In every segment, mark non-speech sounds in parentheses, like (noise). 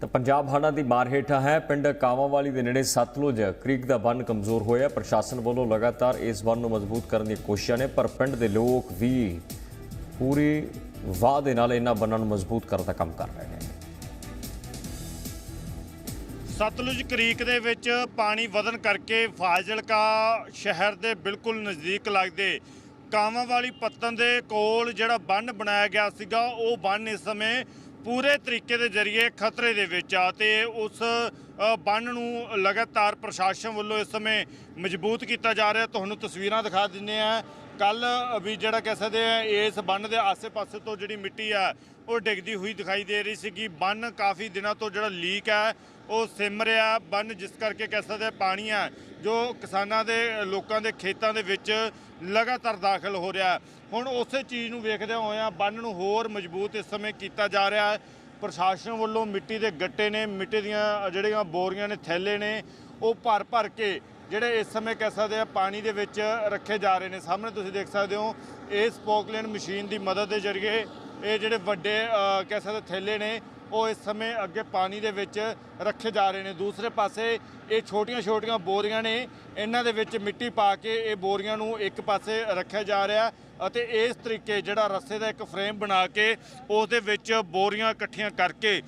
ਤਾਂ ਪੰਜਾਬ ਹੜ੍ਹਾਂ ਦੀ ਮਾਰ ਹੇਠਾਂ ਹੈ। ਪਿੰਡ ਕਾਵਾਂਵਾਲੀ ਦੇ ਨੇੜੇ ਸਤਲੁਜ ਕ੍ਰੀਕ ਦਾ ਬੰਨ ਕਮਜ਼ੋਰ ਹੋਇਆ। ਪ੍ਰਸ਼ਾਸਨ ਵੱਲੋਂ ਲਗਾਤਾਰ ਇਸ ਬੰਨ ਨੂੰ ਮਜ਼ਬੂਤ ਕਰਨ ਦੀਆਂ ਕੋਸ਼ਿਸ਼ਾਂ ਨੇ, ਪਰ ਪਿੰਡ ਦੇ ਲੋਕ ਵੀ ਪੂਰੀ ਵਾਹ ਦੇ ਨਾਲ ਇਹਨਾਂ ਬੰਨਾਂ ਨੂੰ ਮਜ਼ਬੂਤ ਕਰਨ ਦਾ ਕੰਮ ਕਰ ਰਹੇ ਨੇ। ਸਤਲੁਜ ਕ੍ਰੀਕ ਦੇ ਵਿੱਚ ਪਾਣੀ ਵਧਣ ਕਰਕੇ ਫਾਜ਼ਿਲਕਾ ਸ਼ਹਿਰ ਦੇ ਬਿਲਕੁਲ ਨਜ਼ਦੀਕ ਲੱਗਦੇ ਕਾਵਾਂ ਵਾਲੀ ਪੱਤਨ ਦੇ ਕੋਲ ਜਿਹੜਾ ਬੰਨ ਬਣਾਇਆ ਗਿਆ ਸੀਗਾ, ਉਹ ਬੰਨ ਇਸ ਸਮੇਂ ਪੂਰੇ ਤਰੀਕੇ ਦੇ ਜ਼ਰੀਏ ਖਤਰੇ ਦੇ ਵਿੱਚ ਆ ਤੇ ਉਸ ਬੰਨ ਨੂੰ ਲਗਾਤਾਰ ਪ੍ਰਸ਼ਾਸਨ ਵੱਲੋਂ ਇਸ ਸਮੇਂ ਮਜ਼ਬੂਤ ਕੀਤਾ ਜਾ ਰਿਹਾ। ਤੁਹਾਨੂੰ ਤਸਵੀਰਾਂ ਦਿਖਾ ਦਿੰਨੇ ਆ ਕੱਲ ਵੀ ਜਿਹੜਾ ਕਹਿ ਸਕਦੇ ਆ ਇਸ ਬੰਨ ਦੇ ਆਸੇ-ਪਾਸੇ ਤੋਂ ਜਿਹੜੀ ਮਿੱਟੀ ਆ, ਉਹ ਡਿੱਗਦੀ ਹੋਈ ਦਿਖਾਈ ਦੇ ਰਹੀ ਸੀਗੀ। ਬੰਨ ਕਾਫੀ ਦਿਨਾਂ ਤੋਂ ਜਿਹੜਾ ਲੀਕ ਹੈ ਉਹ ਸਿਮ ਰਿਹਾ ਬੰਨ, ਜਿਸ ਕਰਕੇ ਕਹਿ ਸਕਦੇ ਪਾਣੀ ਆ ਜੋ ਕਿਸਾਨਾਂ ਦੇ, ਲੋਕਾਂ ਦੇ ਖੇਤਾਂ ਦੇ ਵਿੱਚ ਲਗਾਤਾਰ ਦਾਖਲ ਹੋ ਰਿਹਾ। ਹੁਣ ਉਸੇ ਚੀਜ਼ ਨੂੰ ਵੇਖਦੇ ਹੋਇਆਂ ਬੰਨ ਨੂੰ ਹੋਰ ਮਜ਼ਬੂਤ ਇਸ ਸਮੇਂ ਕੀਤਾ ਜਾ ਰਿਹਾ ਹੈ। ਪ੍ਰਸ਼ਾਸਨ ਵੱਲੋਂ ਮਿੱਟੀ ਦੇ ਗੱਟੇ ਨੇ, ਮਿੱਟੀ ਦੀਆਂ ਜਿਹੜੀਆਂ ਬੋਰੀਆਂ ਨੇ, ਥੈਲੇ ਨੇ, ਉਹ ਭਰ ਭਰ ਕੇ ਜਿਹੜੇ ਇਸ ਸਮੇਂ ਕਹਿ ਸਕਦੇ ਆ ਪਾਣੀ ਦੇ ਵਿੱਚ ਰੱਖੇ ਜਾ ਰਹੇ ਨੇ। ਸਾਹਮਣੇ ਤੁਸੀਂ ਦੇਖ ਸਕਦੇ ਹੋ ਇਸ ਪੋਕਲੇਨ ਮਸ਼ੀਨ ਦੀ ਮਦਦ ਦੇ ਜ਼ਰੀਏ ਇਹ ਜਿਹੜੇ ਵੱਡੇ ਕਹਿ ਸਕਦੇ ਥੈਲੇ ਨੇ ਉਹ ਇਸ ਸਮੇਂ ਅੱਗੇ ਪਾਣੀ ਦੇ ਵਿੱਚ ਰੱਖੇ ਜਾ ਰਹੇ ਨੇ। ਦੂਸਰੇ ਪਾਸੇ ਇਹ ਛੋਟੀਆਂ-ਛੋਟੀਆਂ ਬੋਰੀਆਂ ਨੇ। ਇਹਨਾਂ ਦੇ ਵਿੱਚ ਮਿੱਟੀ ਪਾ ਕੇ ਇਹ ਬੋਰੀਆਂ ਨੂੰ ਇੱਕ ਪਾਸੇ ਰੱਖਿਆ ਜਾ ਰਿਹਾ ਅਤੇ ਇਸ ਤਰੀਕੇ ਜਿਹੜਾ ਰੱਸੇ ਦਾ ਇੱਕ ਫਰੇਮ ਬਣਾ ਕੇ ਉਸ ਦੇ ਵਿੱਚ ਬੋਰੀਆਂ ਇਕੱਠੀਆਂ ਕਰਕੇ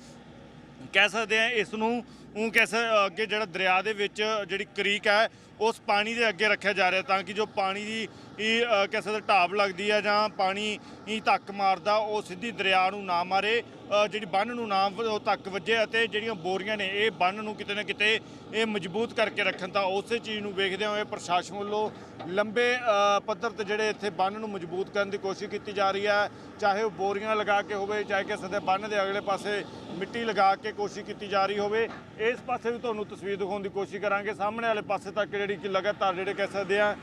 ਕਹਿ ਸਕਦੇ ਆ ਇਸ ਨੂੰ, ਉਹ ਕਹਿ ਸ- ਅੱਗੇ ਜਿਹੜਾ ਦਰਿਆ ਦੇ ਵਿੱਚ ਜਿਹੜੀ ਕ੍ਰੀਕ ਹੈ ਉਸ ਪਾਣੀ ਦੇ ਅੱਗੇ ਰੱਖਿਆ ਜਾ ਰਿਹਾ ਤਾਂ ਕਿ ਜੋ ਪਾਣੀ ਦੀ ਇਹ ਅ, ਕਹਿ ਸਕਦੇ ਢਾਬ ਲੱਗਦੀ ਹੈ ਜਾਂ ਪਾਣੀ ਹੀ ਧੱਕ ਮਾਰਦਾ ਉਹ ਸਿੱਧੀ ਦਰਿਆ ਨੂੰ ਨਾ ਮਾਰੇ ਜਿਹੜੀ ਬੰਨ ਨੂੰ ਨਾ ਉਹ ਧੱਕ ਵੱਜੇ ਅਤੇ ਜਿਹੜੀਆਂ ਬੋਰੀਆਂ ਨੇ ਇਹ ਬੰਨ ਨੂੰ ਕਿਤੇ ਨਾ ਕਿਤੇ ਇਹ ਮਜ਼ਬੂਤ ਕਰਕੇ ਰੱਖਣ ਤਾਂ ਉਸੇ ਚੀਜ਼ ਨੂੰ ਵੇਖਦੇ ਹੋਏ ਪ੍ਰਸ਼ਾਸਨ ਵੱਲੋਂ ਲੰਬੇ ਪੱਧਰ ਤੇ ਜਿਹੜੇ ਇੱਥੇ ਬੰਨ ਨੂੰ ਮਜ਼ਬੂਤ ਕਰਨ ਦੀ ਕੋਸ਼ਿਸ਼ ਕੀਤੀ ਜਾ ਰਹੀ ਹੈ। ਚਾਹੇ ਉਹ ਬੋਰੀਆਂ ਲਗਾ ਕੇ ਹੋਵੇ ਚਾਹੇ ਕਿਸੇ ਦੇ ਬੰਨ ਦੇ ਅਗਲੇ ਪਾਸੇ ਮਿੱਟੀ ਲਗਾ ਕੇ ਕੋਸ਼ਿਸ਼ ਕੀਤੀ ਜਾ ਰਹੀ ਹੋਵੇ, ਇਸ ਪਾਸੇ ਵੀ ਤੁਹਾਨੂੰ ਤਸਵੀਰ ਦਿਖਾਉਣ ਦੀ ਕੋਸ਼ਿਸ਼ ਕਰਾਂਗੇ। ਸਾਹਮਣੇ ਵਾਲੇ ਪਾਸੇ ਤੱਕ ਜਿਹੜੀ ਕਿ ਲਗਾਤਾਰ ਜਿਹੜੇ ਕਹਿ ਸਕਦੇ ਆ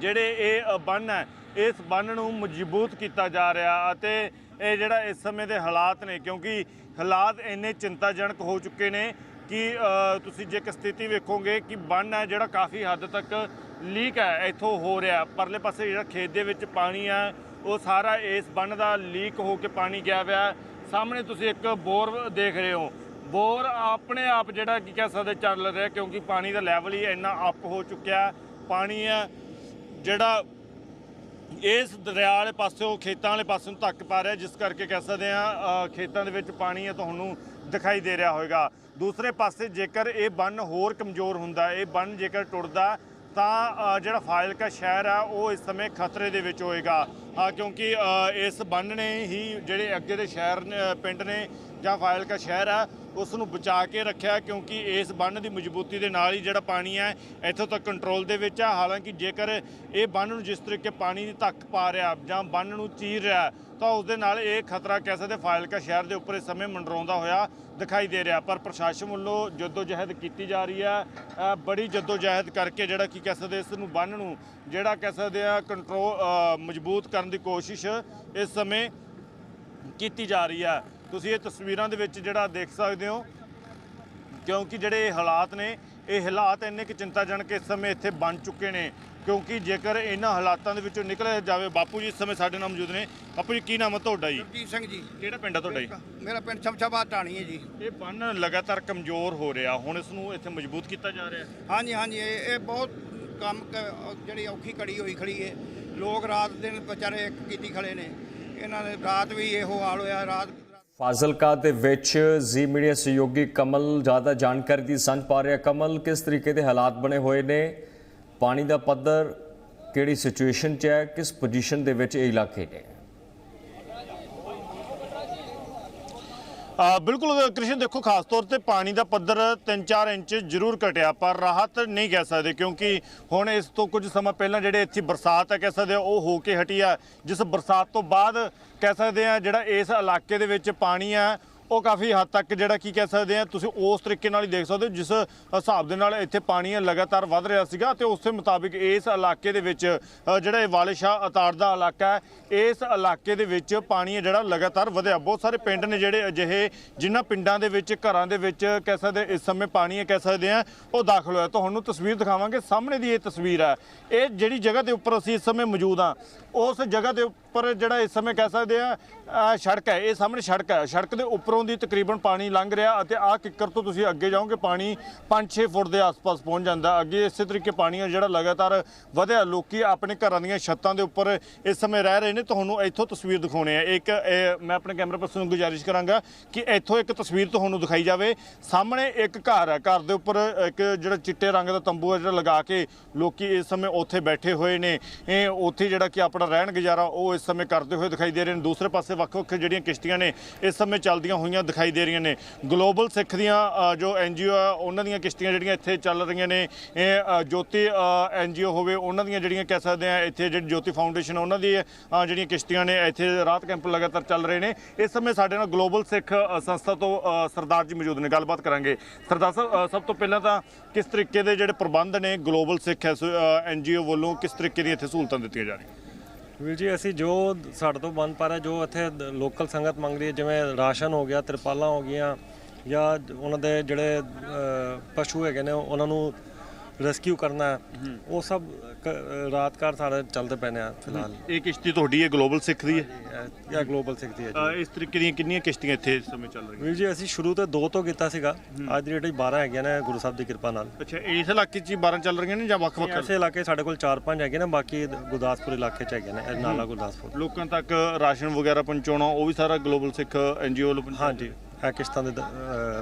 ਜਿਹੜੇ ਇਹ ਬੰਨ ਹੈ, ਇਸ ਬੰਨ ਨੂੰ ਮਜ਼ਬੂਤ ਕੀਤਾ ਜਾ ਰਿਹਾ ਅਤੇ ਇਹ ਜਿਹੜਾ ਇਸ ਸਮੇਂ ਦੇ ਹਾਲਾਤ ਨੇ, ਕਿਉਂਕਿ ਹਾਲਾਤ ਇੰਨੇ ਚਿੰਤਾਜਨਕ ਹੋ ਚੁੱਕੇ ਨੇ ਕਿ ਤੁਸੀਂ ਜੇ ਇੱਕ ਸਥਿਤੀ ਵੇਖੋਗੇ ਕਿ ਬੰਨ ਹੈ ਜਿਹੜਾ ਕਾਫੀ ਹੱਦ ਤੱਕ ਲੀਕ ਹੈ, ਇੱਥੋਂ ਹੋ ਰਿਹਾ। ਪਰਲੇ ਪਾਸੇ ਜਿਹੜਾ ਖੇਤ ਦੇ ਵਿੱਚ ਪਾਣੀ ਹੈ, ਉਹ ਸਾਰਾ ਇਸ ਬੰਨ ਦਾ ਲੀਕ ਹੋ ਕੇ ਪਾਣੀ ਗਿਆ ਹੋਇਆ। ਸਾਹਮਣੇ ਤੁਸੀਂ ਇੱਕ ਬੋਰ ਦੇਖ ਰਹੇ ਹੋ। ਬੋਰ ਆਪਣੇ ਆਪ ਜਿਹੜਾ ਕੀ ਕਹਿ ਸਕਦੇ ਚੱਲ ਰਿਹਾ ਕਿਉਂਕਿ ਪਾਣੀ ਦਾ ਲੈਵਲ ਹੀ ਇੰਨਾ ਅਪ ਹੋ ਚੁੱਕਿਆ। ਪਾਣੀ ਹੈ ਜਿਹੜਾ ਇਸ ਦਰਿਆ ਵਾਲੇ ਪਾਸਿਓਂ ਖੇਤਾਂ ਵਾਲੇ ਪਾਸੇ ਨੂੰ ਧੱਕ ਪਾ ਰਿਹਾ, ਜਿਸ ਕਰਕੇ ਕਹਿ ਸਕਦੇ ਆ ਖੇਤਾਂ ਦੇ ਵਿੱਚ ਪਾਣੀ ਹੈ ਤੁਹਾਨੂੰ ਦਿਖਾਈ ਦੇ ਰਿਹਾ ਹੋਵੇਗਾ ਦੂਸਰੇ ਪਾਸੇ ਜੇਕਰ ਇਹ ਬੰਨ ਹੋਰ ਕਮਜ਼ੋਰ ਹੁੰਦਾ, ਇਹ ਬੰਨ ਜੇਕਰ ਟੁੱਟਦਾ, ਤਾਂ ਜਿਹੜਾ ਫਾਜ਼ਿਲਕਾ ਸ਼ਹਿਰ ਆ, ਉਹ ਇਸ ਸਮੇਂ ਖਤਰੇ ਦੇ ਵਿੱਚ ਹੋਏਗਾ। ਹਾਂ ਕਿਉਂਕਿ ਇਸ ਬੰਨ ਨੇ ਹੀ ਜਿਹੜੇ ਅੱਗੇ ਦੇ ਸ਼ਹਿਰ ਪਿੰਡ ਨੇ ਜਾਂ ਫਾਜ਼ਿਲਕਾ ਸ਼ਹਿਰ ਆ ਉਸ ਨੂੰ ਬਚਾ ਕੇ ਰੱਖਿਆ ਕਿਉਂਕਿ ਇਸ ਬੰਨ ਦੀ ਮਜ਼ਬੂਤੀ ਦੇ ਨਾਲ ਹੀ ਜਿਹੜਾ ਪਾਣੀ ਹੈ ਇੱਥੋਂ ਤੱਕ ਕੰਟਰੋਲ ਦੇ ਵਿੱਚ ਹੈ ਹਾਲਾਂਕਿ ਜੇਕਰ ਇਹ ਬੰਨ ਨੂੰ ਜਿਸ ਤਰੀਕੇ ਪਾਣੀ ਦੀ ਧੱਕ ਪਾ ਰਿਹਾ ਜਾਂ ਬੰਨ ਨੂੰ ਚੀਰ ਰਿਹਾ ਤਾਂ ਉਸ ਦੇ ਨਾਲ ਇਹ ਖਤਰਾ ਕਹਿ ਸਕਦੇ ਫਾਜ਼ਿਲਕਾ ਸ਼ਹਿਰ ਦੇ ਉੱਪਰ ਇਸ ਸਮੇਂ ਮੰਡਰਾਉਂਦਾ ਹੋਇਆ ਦਿਖਾਈ ਦੇ ਰਿਹਾ। ਪਰ ਪ੍ਰਸ਼ਾਸਨ ਵੱਲੋਂ ਜਦੋਜਹਿਦ ਕੀਤੀ ਜਾ ਰਹੀ ਹੈ। ਅ, ਬੜੀ ਜਦੋਜਹਿਦ ਕਰਕੇ ਜਿਹੜਾ ਕੀ ਕਹਿ ਸਕਦੇ ਇਸ ਨੂੰ ਬੰਨ ਨੂੰ ਜਿਹੜਾ ਕਹਿ ਸਕਦੇ ਆ ਕੰਟਰੋਲ ਮਜ਼ਬੂਤ ਕਰਨ ਦੀ ਕੋਸ਼ਿਸ਼ ਇਸ ਸਮੇਂ ਕੀਤੀ ਜਾ ਰਹੀ ਹੈ। ਤੁਸੀਂ ਇਹ ਤਸਵੀਰਾਂ ਦੇ ਵਿੱਚ ਜਿਹੜਾ ਦੇਖ ਸਕਦੇ ਹੋ ਕਿਉਂਕਿ ਜਿਹੜੇ ਹਾਲਾਤ ਨੇ ਇਹ ਹਾਲਾਤ ਇੰਨੇ ਕਿ ਚਿੰਤਾਜਨਕ ਇਸ ਸਮੇਂ ਇੱਥੇ ਬਣ ਚੁੱਕੇ ਨੇ ਕਿਉਂਕਿ ਜੇਕਰ ਇਹਨਾਂ ਹਾਲਾਤਾਂ ਦੇ ਵਿੱਚੋਂ ਨਿਕਲਿਆ ਜਾਵੇ ਬਾਪੂ ਜੀ ਇਸ ਸਮੇਂ ਸਾਡੇ ਨਾਲ ਮੌਜੂਦ ਨੇ। ਬਾਪੂ ਜੀ ਕੀ ਨਾਮ ਹੈ ਤੁਹਾਡਾ ਜੀ? ਜਗਜੀਤ ਸਿੰਘ ਜੀ। ਕਿਹੜਾ ਪਿੰਡ ਹੈ ਤੁਹਾਡਾ ਜੀ? ਮੇਰਾ ਪਿੰਡ ਸ਼ਮਸ਼ਾਬਾਦ ਢਾਣੀ ਹੈ ਜੀ। ਇਹ ਬੰਨ ਲਗਾਤਾਰ ਕਮਜ਼ੋਰ ਹੋ ਰਿਹਾ ਹੁਣ ਇਸ ਨੂੰ ਇੱਥੇ ਮਜ਼ਬੂਤ ਕੀਤਾ ਜਾ ਰਿਹਾ। ਹਾਂਜੀ ਹਾਂਜੀ ਇਹ ਇਹ ਬਹੁਤ ਕੰਮ ਕ- ਜਿਹੜੀ ਔਖੀ ਕੜੀ ਹੋਈ ਖੜੀ ਹੈ ਲੋਕ ਰਾਤ ਦਿਨ ਵਿਚਾਰੇ ਕੀਤੀ ਖੜੇ ਨੇ। ਇਹਨਾਂ ਨੇ ਰਾਤ ਵੀ ਇਹੋ ਹਾਲ ਹੋਇਆ ਰਾਤ ਫਾਜ਼ਿਲਕਾ ਦੇ ਵਿੱਚ ਜ਼ੀ ਮੀਡੀਆ ਸਹਿਯੋਗੀ ਕਮਲ ਜ਼ਿਆਦਾ ਜਾਣਕਾਰੀ ਦੀ ਸਾਂਝ ਪਾ ਰਿਹਾ। ਕਮਲ, ਕਿਸ ਤਰੀਕੇ ਦੇ ਹਾਲਾਤ ਬਣੇ ਹੋਏ ਨੇ? ਪਾਣੀ ਦਾ ਪੱਧਰ ਕਿਹੜੀ ਸਿਚੁਏਸ਼ਨ 'ਚ ਹੈ? ਕਿਸ ਪੋਜੀਸ਼ਨ ਦੇ ਵਿੱਚ ਇਹ ਇਲਾਕੇ ਨੇ? ਬਿਲਕੁਲ, ਕ੍ਰਿਸ਼ਨ, ਦੇਖੋ, ਖਾਸ ਤੌਰ ਤੇ ਪਾਣੀ ਦਾ ਪੱਧਰ 3-4 ਇੰਚ ਜ਼ਰੂਰ ਘਟਿਆ, ਪਰ ਰਾਹਤ ਨਹੀਂ ਕਹਿ ਸਕਦੇ, ਕਿਉਂਕਿ ਹੁਣ ਇਸ ਤੋਂ ਕੁਝ ਸਮਾਂ ਪਹਿਲਾਂ ਜਿਹੜੇ ਇੱਥੇ ਬਰਸਾਤ ਹੈ ਕਹਿ ਸਕਦੇ ਆ, ਉਹ ਹੋ ਕੇ ਹਟੀ ਆ, ਜਿਸ ਬਰਸਾਤ ਤੋਂ ਬਾਅਦ ਕਹਿ ਸਕਦੇ ਆ, ਜਿਹੜਾ ਇਸ ਇਲਾਕੇ ਦੇ ਵਿੱਚ ਪਾਣੀ ਆ ਉਹ ਕਾਫੀ ਹੱਦ ਤੱਕ ਜਿਹੜਾ ਕੀ ਕਹਿ ਸਕਦੇ ਆ, ਤੁਸੀਂ ਉਸ ਤਰੀਕੇ ਨਾਲ ਹੀ ਦੇਖ ਸਕਦੇ ਹੋ, ਜਿਸ ਹਿਸਾਬ ਦੇ ਨਾਲ ਇੱਥੇ ਪਾਣੀ ਹੈ ਲਗਾਤਾਰ ਵੱਧ ਰਿਹਾ ਸੀਗਾ ਤੇ ਉਸੇ ਮੁਤਾਬਿਕ ਇਸ ਇਲਾਕੇ ਦੇ ਵਿੱਚ ਜਿਹੜਾ ਇਹ ਵਾਲੇ ਸ਼ਾਹ ਅਤਾਰ ਦਾ ਇਲਾਕਾ ਹੈ, ਇਸ ਇਲਾਕੇ ਦੇ ਵਿੱਚ ਪਾਣੀ ਹੈ ਜਿਹੜਾ ਲਗਾਤਾਰ ਵਧਿਆ। ਬਹੁਤ ਸਾਰੇ ਪਿੰਡ ਨੇ ਜਿਹੜੇ ਅਜਿਹੇ ਜਿਨ੍ਹਾਂ ਪਿੰਡਾਂ ਦੇ ਵਿੱਚ, ਘਰਾਂ ਦੇ ਵਿੱਚ ਕਹਿ ਸਕਦੇ ਇਸ ਸਮੇਂ ਪਾਣੀ ਹੈ, ਕਹਿ ਸਕਦੇ ਆ, ਉਹ ਦਾਖਲ ਹੋਇਆ। ਤੁਹਾਨੂੰ ਤਸਵੀਰ ਦਿਖਾਵਾਂਗੇ, ਸਾਹਮਣੇ ਦੀ ਇਹ ਤਸਵੀਰ ਹੈ। ਇਹ ਜਿਹੜੀ ਜਗ੍ਹਾ ਦੇ ਉੱਪਰ ਅਸੀਂ ਇਸ ਸਮੇਂ ਮੌਜੂਦ ਆ ਉਸ ਜਗ੍ਹਾ ਦੇ ਉੱਪਰ ਜਿਹੜਾ ਇਸ ਸਮੇਂ ਕਹਿ ਸਕਦੇ ਆ ਸੜਕ ਹੈ, ਇਹ ਸਾਹਮਣੇ ਸੜਕ ਹੈ। ਸੜਕ ਦੇ ਉੱਪਰੋਂ ਦੀ ਤਕਰੀਬਨ ਪਾਣੀ ਲੰਘ ਰਿਹਾ ਅਤੇ ਆਹ ਕਿੱਕਰ ਤੋਂ ਤੁਸੀਂ ਅੱਗੇ ਜਾਓਗੇ, ਪਾਣੀ 5-6 ਫੁੱਟ ਦੇ ਆਸ-ਪਾਸ ਪਹੁੰਚ ਜਾਂਦਾ। ਅੱਗੇ ਇਸੇ ਤਰੀਕੇ ਪਾਣੀ ਆ ਜਿਹੜਾ ਲਗਾਤਾਰ ਵਧਿਆ, ਲੋਕੀ ਆਪਣੇ ਘਰਾਂ ਦੀਆਂ ਛੱਤਾਂ ਦੇ ਉੱਪਰ ਇਸ ਸਮੇਂ ਰਹਿ ਰਹੇ ਨੇ। ਤੁਹਾਨੂੰ ਇੱਥੋਂ ਤਸਵੀਰ ਦਿਖਾਉਣੇ ਆ। ਇੱਕ ਮੈਂ ਆਪਣੇ ਕੈਮਰਾ ਪਰਸਨ ਨੂੰ ਗੁਜ਼ਾਰਿਸ਼ ਕਰਾਂਗਾ ਕਿ ਇੱਥੋਂ ਇੱਕ ਤਸਵੀਰ ਤੁਹਾਨੂੰ ਦਿਖਾਈ ਜਾਵੇ। ਸਾਹਮਣੇ ਇੱਕ ਘਰ ਹੈ। ਘਰ ਦੇ ਉੱਪਰ ਇੱਕ ਜਿਹੜਾ ਚਿੱਟੇ ਰੰਗ ਦਾ ਤੰਬੂ ਹੈ, ਜਿਹੜਾ ਲਗਾ ਕੇ ਲੋਕੀ ਇਸ ਸਮੇਂ ਉੱਥੇ ਬੈਠੇ ਹੋਏ ਨੇ। ਇਹ ਉੱਥੇ ਜਿਹੜਾ ਕਿ ਆਪਣਾ ਰਹਿਣ ਗੁਜ਼ਾਰਾ ਉਹ ਇਸ ਸਮੇਂ ਕਰਦੇ ਹੋਏ ਦਿਖਾਈ ਦੇ ਰਹੇ ਨੇ। ਦੂਸਰੇ ਪਾਸੇ ਵੱਖ-ਵੱਖ ਜਿਹੜੀਆਂ ਕਿਸ਼ਤੀਆਂ ਨੇ ਇਸ ਸਮੇਂ ਚੱਲਦੀਆਂ ਹੋਈਆਂ ਦਿਖਾਈ ਦੇ ਰਹੀਆਂ ਨੇ। ਗਲੋਬਲ ਸਿੱਖ ਦੀਆਂ ਅ, ਜੋ ਐਨਜੀਓ ਆ ਉਹਨਾਂ ਦੀਆਂ ਕਿਸ਼ਤੀਆਂ ਜਿਹੜੀਆਂ ਇੱਥੇ ਚੱਲ ਰਹੀਆਂ ਨੇ ਇਹ ਅ, ਜੋਤੀ ਐਨਜੀਓ ਹੋਵੇ ਉਹਨਾਂ ਦੀਆਂ ਜਿਹੜੀਆਂ ਕਹਿ ਸਕਦੇ ਆ ਇੱਥੇ ਜਿਹੜੀ ਜੋਤੀ ਫਾਊਂਡੇਸ਼ਨ ਉਹਨਾਂ ਦੀ ਜਿਹੜੀਆਂ ਕਿਸ਼ਤੀਆਂ ਨੇ ਇੱਥੇ ਰਾਤ ਕੈਂਪ ਲਗਾਤਾਰ ਚੱਲ ਰਹੇ ਨੇ। ਇਸ ਸਮੇਂ ਸਾਡੇ ਨਾਲ ਗਲੋਬਲ ਸਿੱਖ ਸੰਸਥਾ ਤੋਂ ਸਰਦਾਰ ਜੀ ਮੌਜੂਦ ਨੇ। ਗੱਲਬਾਤ ਕਰਾਂਗੇ। ਸਰਦਾਰ ਸਾਹਿਬ ਸਭ ਤੋਂ ਪਹਿਲਾਂ ਤਾਂ ਕਿਸ ਤਰੀਕੇ ਦੇ ਜਿਹੜੇ ਪ੍ਰਬੰਧ ਨੇ ਗਲੋਬਲ ਸਿੱਖ ਐਨਜੀਓ ਵੱਲੋਂ ਕਿਸ ਤਰੀਕੇ ਦੀਆਂ ਇੱਥੇ ਸਹੂਲਤਾਂ ਦਿੱਤੀਆਂ ਜਾ ਰਹੀਆਂ? ਵੀਰ ਜੀ, ਅਸੀਂ ਜੋ ਸਾਡੇ ਤੋਂ ਬਣ ਪਾ ਰਿਹਾ, ਜੋ ਇੱਥੇ ਲੋਕਲ ਸੰਗਤ ਮੰਗ ਰਹੀ ਹੈ, ਜਿਵੇਂ ਰਾਸ਼ਨ ਹੋ ਗਿਆ, ਤਰਪਾਲਾਂ ਹੋ ਗਈਆਂ ਜਾਂ ਉਹਨਾਂ ਦੇ ਜਿਹੜੇ ਪਸ਼ੂ ਹੈਗੇ ਨੇ, ਉਹਨਾਂ ਨੂੰ ਰੈਸਕਿਊ ਕਰਨਾ ਹੈ। ਉਹ ਸਭ ਕ- ਰਾਤਕਾਰ ਸਾਡੇ ਚੱਲਦੇ ਪਏ ਨੇ ਆ ਫਿਲਹਾਲ। ਇਹ ਕਿਸ਼ਤੀ ਤੁਹਾਡੀ ਹੈ ਗਲੋਬਲ ਸਿੱਖ ਦੀ ਹੈ? ਇਹ ਗਲੋਬਲ ਸਿੱਖਦੀ ਹੈ ਜੀ। ਅ, ਇਸ ਤਰੀਕੇ ਦੀਆਂ ਕਿੰਨੀਆਂ ਕਿਸ਼ਤੀਆਂ ਇੱਥੇ ਇਸ ਸਮੇਂ ਚੱਲ ਰਹੀਆਂ? ਵੀਰ ਜੀ ਅਸੀਂ ਸ਼ੁਰੂ ਤੋਂ ਦੋ ਤੋਂ ਕੀਤਾ ਸੀਗਾ। ਅੱਜ ਦੀ ਡੇਟ 'ਚ 12 ਹੈਗੀਆਂ ਨੇ ਗੁਰੂ ਸਾਹਿਬ ਦੀ ਕਿਰਪਾ ਨਾਲ। ਅੱਛਾ ਇਸ ਇਲਾਕੇ 'ਚ ਹੀ 12 ਚੱਲ ਰਹੀਆਂ ਨੇ ਜਾਂ ਵੱਖ-ਵੱਖ ਐਸੇ ਇਲਾਕੇ ਸਾਡੇ ਕੋਲ 4-5 ਹੈਗੇ ਨੇ ਬਾਕੀ ਗੁਰਦਾਸਪੁਰ ਇਲਾਕੇ 'ਚ ਹੈਗੇ ਨੇ ਨਾਲਾ ਗੁਰਦਾਸਪੁਰ। ਲੋਕਾਂ ਤੱਕ ਰਾਸ਼ਨ ਵਗੈਰਾ ਪਹੁੰਚਾਉਣਾ ਉਹ ਵੀ ਸਾਰਾ ਗਲੋਬਲ ਸਿੱਖ ਐਨਜੀਓ ਵੱਲੋਂ ਹਾਂਜੀ। ਇਹ ਕਿਸ਼ਤਾਂ ਦੇ